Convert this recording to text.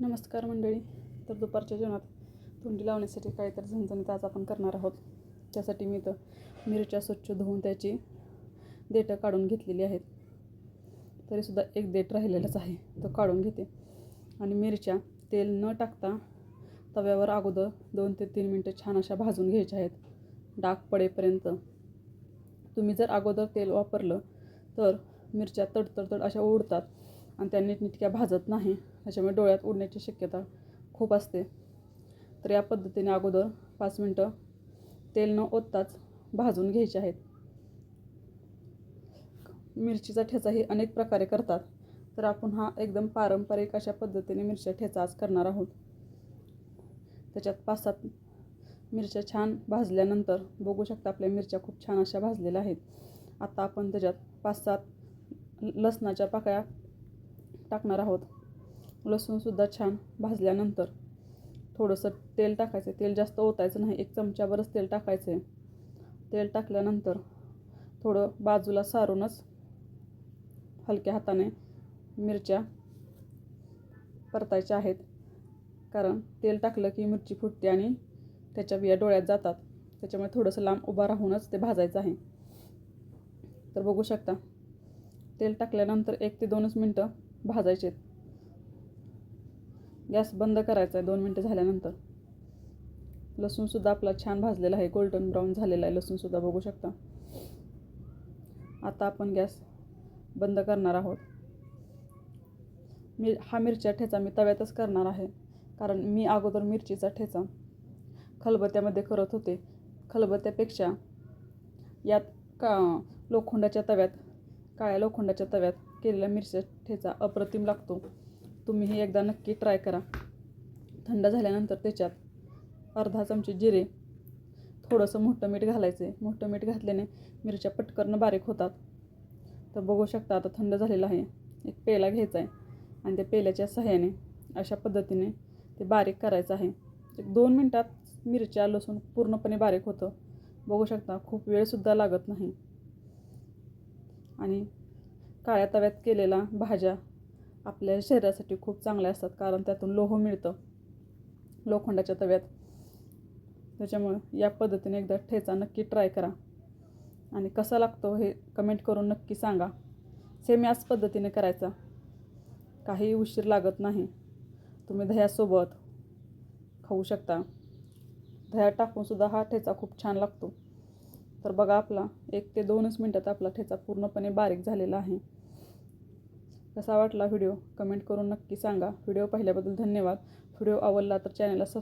नमस्कार मंडळी. तर दुपारच्या जेवणात तोंडी लावण्यासाठी काहीतरी झणझणीत आज आपण करणार आहोत. त्यासाठी मी तर मिरच्या स्वच्छ धुवून त्याची देठं काढून घेतलेली आहेत. तरीसुद्धा एक देठ राहिलेलाच आहे. तो काढून घेते. आणि मिरच्या तेल न टाकता तव्यावर अगोदर दोन ते तीन मिनटं छान अशा भाजून घ्यायच्या आहेत. डाग पडेपर्यंत. तुम्ही जर अगोदर तेल वापरलं तर मिरच्या तडतडतड अशा उडतात आणि त्या नीटनिटक्या भाजत नाही. त्याच्यामुळे डोळ्यात उडण्याची शक्यता खूप असते. तर या पद्धतीने अगोदर पाच मिनटं तेल न ओतताच भाजून घ्यायचे आहेत. मिरचीचा ठेचाही अनेक प्रकारे करतात. तर आपण हा एकदम पारंपरिक अशा पद्धतीने मिरच्या ठेचा आज करणार आहोत. त्याच्यात पाच सात मिरच्या छान भाजल्यानंतर बघू शकता आपल्या मिरच्या खूप छान अशा भाजलेल्या आहेत. आता आपण त्याच्यात पाच सात लसणाच्या पाकळ्या टाकणार आहोत. लसूणसुद्धा छान भाजल्यानंतर थोडंसं तेल टाकायचं. तेल जास्त ओतायचं नाही एक चमच्यावरच तेल टाकायचं आहे. तेल टाकल्यानंतर थोडं बाजूला सारूनच हलक्या हाताने मिरच्या परतायच्या आहेत. कारण तेल टाकलं की मिरची फुटते आणि त्याच्या बिया डोळ्यात जातात. त्याच्यामुळे थोडंसं लांब उभा राहूनच ते भाजायचं आहे. तर बघू शकता तेल टाकल्यानंतर एक ते दोनच मिनटं भाजायचे. गॅस बंद करायचा आहे दोन मिनटं झाल्यानंतर. लसूणसुद्धा आपला छान भाजलेला आहे. गोल्डन ब्राऊन झालेला आहे. लसूणसुद्धा बघू शकता. आता आपण गॅस बंद करणार आहोत. मी हा मिरच्या ठेचा मी तव्यातच करणार आहे. कारण मी अगोदर मिरचीचा ठेचा खलबत्त्यामध्ये करत होते. खलबत्त्यापेक्षा यात का लोखंडाच्या तव्यात काळ्या लोखंडाच्या तव्यात केलेल्या मिरच्या ठेचा अप्रतिम लागतो. तुम्ही हे एकदा नक्की ट्राय करा. थंड झाल्यानंतर त्याच्यात अर्धा चमचे जिरे थोडंसं मोठं मीठ घालायचं आहे. मोठं मीठ घातल्याने मिरच्या पटकन बारीक होतात. तर बघू शकता आता थंड झालेलं आहे. एक पेला घ्यायचा आहे आणि त्या पेल्याच्या सहाय्याने अशा पद्धतीने ते बारीक करायचं आहे. एक दोन मिनटात मिरच्या लसूण पूर्णपणे बारीक होतं. बघू शकता खूप वेळसुद्धा लागत नाही. आणि काळ्या तव्यात केलेल्या भाज्या आपल्या शरीरासाठी खूप चांगल्या असतात कारण त्यातून लोह मिळतं. लोखंडाच्या तव्यात. त्याच्यामुळं या पद्धतीने एकदा ठेचा नक्की ट्राय करा. आणि कसा लागतो हे कमेंट करून नक्की सांगा. सेम याच पद्धतीने करायचा. काही उशीर लागत नाही. तुम्ही दह्यासोबत खाऊ शकता. दह्यात टाकूनसुद्धा हा ठेचा खूप छान लागतो. तर बघा आपला एक ते दोनच मिनटात आपला ठेचा पूर्णपणे बारीक झालेला आहे. कसा वाटला व्हिडिओ? कमेंट करून नक्की सांगा. व्हिडिओ पाहिल्याबद्दल धन्यवाद. व्हिडिओ आवडला तर चॅनलला सब